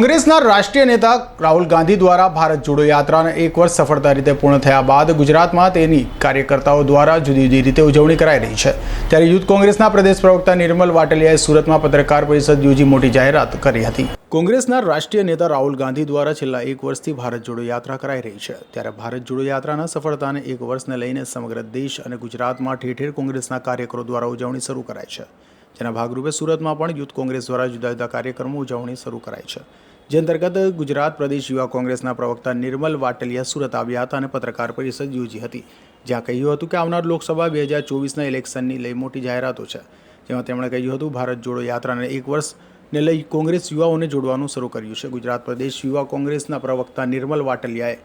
કોંગ્રેસના રાષ્ટ્રીય નેતા રાહુલ ગાંધી દ્વારા ભારત જોડો યાત્રાને એક વર્ષ સફળતા રીતે પૂર્ણ થયા બાદ ગુજરાતમાં તેની કાર્યકર્તાઓ દ્વારા જુદી જુદી રીતે ઉજવણી કરાઈ રહી છે. ત્યારે યુથ કોંગ્રેસના પ્રદેશ પ્રવક્તા નિર્મલ વાટલિયાએ સુરતમાં પત્રકાર પરિષદ યોજી મોટી જાહેરાત કરી હતી. કોંગ્રેસના રાષ્ટ્રીય નેતા રાહુલ ગાંધી દ્વારા છેલ્લા એક વર્ષથી ભારત જોડો યાત્રા કરાઈ રહી છે. ત્યારે ભારત જોડો યાત્રાના સફળતાને એક વર્ષને લઈને સમગ્ર દેશ અને ગુજરાતમાં ઠેર ઠેર કોંગ્રેસના કાર્યકરો દ્વારા ઉજવણી શરૂ કરાઈ છે. જેના ભાગરૂપે સુરતમાં પણ યુથ કોંગ્રેસ દ્વારા જુદા જુદા કાર્યક્રમો ઉજવણી શરૂ કરાઈ છે. જે અંતર્ગત ગુજરાત પ્રદેશ યુવા કોંગ્રેસના પ્રવક્તા નિર્મલ વાટલિયા સુરત આવ્યા હતા અને પત્રકાર પરિષદ યોજી હતી. જ્યાં કહ્યું હતું કે આવનાર લોકસભા બે હજાર ચોવીસના ઇલેક્શનની લઈ મોટી જાહેરાતો છે. જેમાં તેમણે કહ્યું હતું, ભારત જોડો યાત્રાને એક વર્ષને લઈ કોંગ્રેસ યુવાઓને જોડવાનું શરૂ કર્યું છે. ગુજરાત પ્રદેશ યુવા કોંગ્રેસના પ્રવક્તા નિર્મલ વાટલિયાએ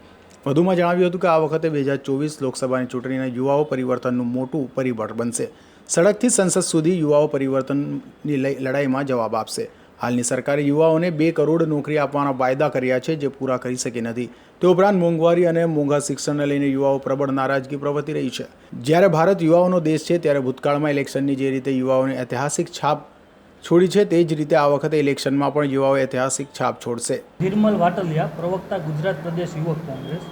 વધુમાં જણાવ્યું હતું કે આ વખતે બે હજાર ચોવીસ લોકસભાની ચૂંટણીના યુવાઓ પરિવર્તનનું મોટું પરિબળ બનશે. સડકથી સંસદ સુધી યુવાઓ પરિવર્તનની લડાઈમાં જવાબ આપશે. હાલની સરકારે યુવાઓને બે કરોડ નોકરી આપવાના વાયદા કર્યા છે જે પૂરા કરી શકી નથી. તે ઉપરાંત મોંઘવારી અને મોંઘા શિક્ષણને લઈને યુવાઓ પ્રબળ નારાજગી પ્રવર્તી રહી છે. જ્યારે ભારત યુવાઓનો દેશ છે ત્યારે ભૂતકાળમાં ઇલેક્શનની જે રીતે યુવાઓને ઐતિહાસિક છાપ છોડી છે તે જ રીતે આ વખતે ઇલેક્શનમાં પણ યુવાઓ ઐતિહાસિક છાપ છોડશે. નિર્મલ વાટલિયા, પ્રવક્તા ગુજરાત પ્રદેશ યુવક કોંગ્રેસ.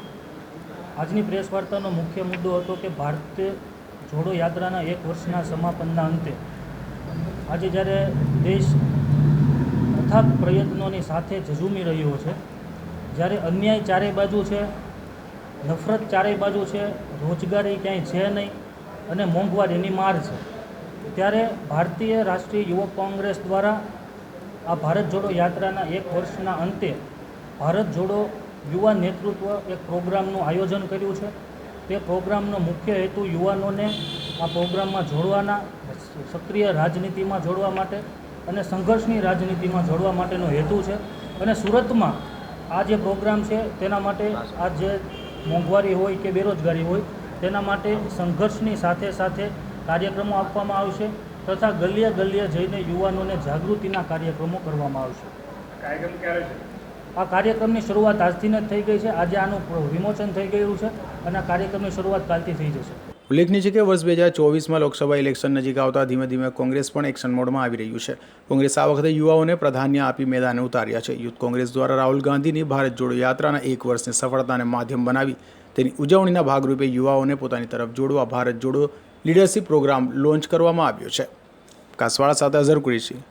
આજની પ્રેસ વાર્તાનો મુખ્ય મુદ્દો હતો કે ભારત જોડો યાત્રાના એક વર્ષના સમાપનના અંતે આજે જ્યારે દેશ અથાગ પ્રયત્નોની સાથે ઝઝૂમી રહ્યો છે, જ્યારે અન્યાય ચારેય બાજુ છે, નફરત ચારેય બાજુ છે, રોજગારી ક્યાંય છે નહીં અને મોંઘવારીની માર છે, ત્યારે ભારતીય રાષ્ટ્રીય યુવક કોંગ્રેસ દ્વારા આ ભારત જોડો યાત્રાના એક વર્ષના અંતે ભારત જોડો યુવા નેતૃત્વ એક પ્રોગ્રામનું આયોજન કર્યું છે. તે પ્રોગ્રામનો મુખ્ય હેતુ યુવાનોને આ પ્રોગ્રામમાં જોડવાના, સક્રિય રાજનીતિમાં જોડવા માટે અને સંઘર્ષની રાજનીતિમાં જોડવા માટેનો હેતુ છે. અને સુરતમાં આ જે પ્રોગ્રામ છે, તેના માટે આ જે મોંઘવારી હોય કે બેરોજગારી હોય, તેના માટે સંઘર્ષની સાથે સાથે કાર્યક્રમો આપવામાં આવશે તથા ગલીએ ગલીએ જઈને યુવાનોને જાગૃતિના કાર્યક્રમો કરવામાં આવશે. આ કાર્યક્રમની શરૂઆત આજથી જ થઈ ગઈ છે. આજે આનું વિમોચન થઈ ગયું છે અને આ કાર્યક્રમની શરૂઆત કાલથી થઈ જશે. ઉલ્લેખનીય છે કે વર્ષ બે હજાર ચોવીસમાં લોકસભા ઇલેક્શન નજીક આવતા ધીમે ધીમે કોંગ્રેસ પણ એક્શન મોડમાં આવી રહ્યું છે. કોંગ્રેસ આ વખતે યુવાઓને પ્રાધાન્ય આપી મેદાને ઉતાર્યા છે. યુથ કોંગ્રેસ દ્વારા રાહુલ ગાંધીની ભારત જોડો યાત્રાના એક વર્ષની સફળતાને માધ્યમ બનાવી તેની ઉજવણીના ભાગરૂપે યુવાઓને પોતાની તરફ જોડવા ભારત જોડો લીડરશિપ પ્રોગ્રામ લોન્ચ કરવામાં આવ્યો છે. કાસવાળા સાથે અઝર કુરેશી.